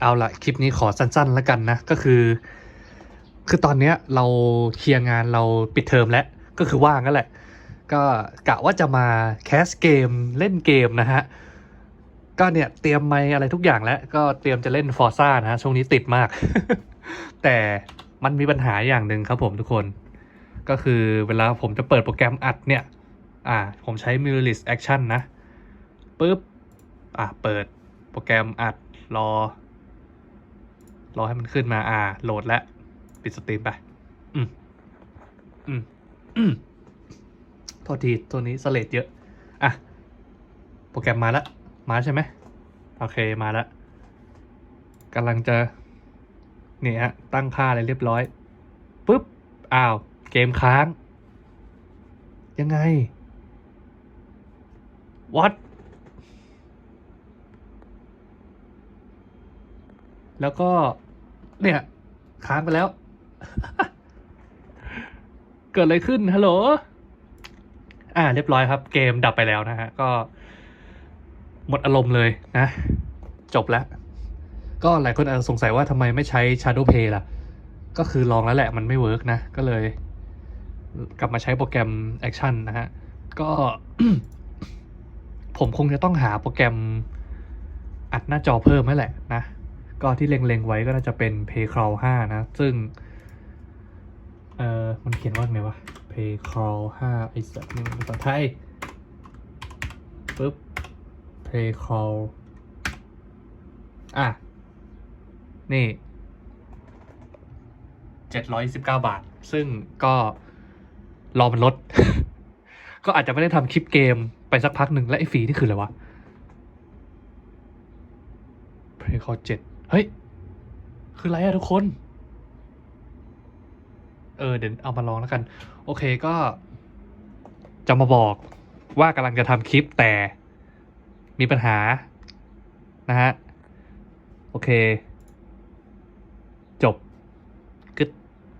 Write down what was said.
เอาละคลิปนี้ขอสั้นๆแล้วกันนะ ก็คือ คือตอนเนี้ยเราเคลียร์งานเราปิดเทอมแล้ว ก็คือว่างนั่นแหละ ก็กะว่าจะมาแคสเกมเล่นเกมนะฮะ ก็เนี่ยเตรียมไมค์อะไรทุกอย่างแล้ว ก็เตรียมจะเล่นฟอร์ซ่านะฮะ ช่วงนี้ติดมาก แต่มันมีปัญหาอย่างหนึ่งครับผมทุกคน ก็คือเวลาผมจะเปิดโปรแกรมอัดเนี่ย อ่า ผมใช้ Mirrorless Action นะปุ๊บ อะ เปิดโปรแกรมอัดรอ รอให้มันขึ้นมาอ่า โหลดแล้ว ปิดสตรีมไป อืม อืม อืมโทษทีตัวนี้สเลดเยอะ อะ โปรแกรมมาแล้ว มาใช่ไหม โอเคมาแล้วกำลังจะ นี่ฮะ ตั้งค่าอะไรเรียบร้อยปุ๊บ อ้าว เกมค้าง ยังไง what แล้วก็ เนี่ย ค้างไปแล้ว เกิดอะไรขึ้นฮัลโหลอ่า เรียบร้อยครับ เกมดับไปแล้วนะฮะ ก็ หมดอารมณ์เลยนะ จบแล้ว ก็หลายคนอาจจะสงสัยว่าทำไมไม่ใช้ Shadow Play ล่ะ ก็คือลองแล้วแหละมันไม่เวิร์กนะ ก็เลย กลับมาใช้โปรแกรม Action นะฮะ ก็ ผมคงจะต้องหาโปรแกรมอัดหน้าจอเพิ่มนั่นแหละนะ ก็ที่เล็งๆไว้ก็น่าจะเป็น p a y c r a w 5 นะ ซึ่ง เอ่อมันเขียนว่าไงวะ p a y c r a w 5 ไอ้สัตว์นี่มันภาษาไทยปึ๊บ p a y c r a w อะ นี่729บาท ซึ่งก็รอมันลด ก็อาจจะไม่ได้ทำคลิปเกมไปสักพักหนึ่งและไอ้ฟรีนี่คืออะไรวะ Paycrawl 7 เฮ้ย คืออะไรอะทุกคน เออ เดี๋ยวเอามาลองแล้วกัน โอเคก็ จะมาบอกว่ากำลังจะทำคลิปแต่มีปัญหา นะฮะ โอเค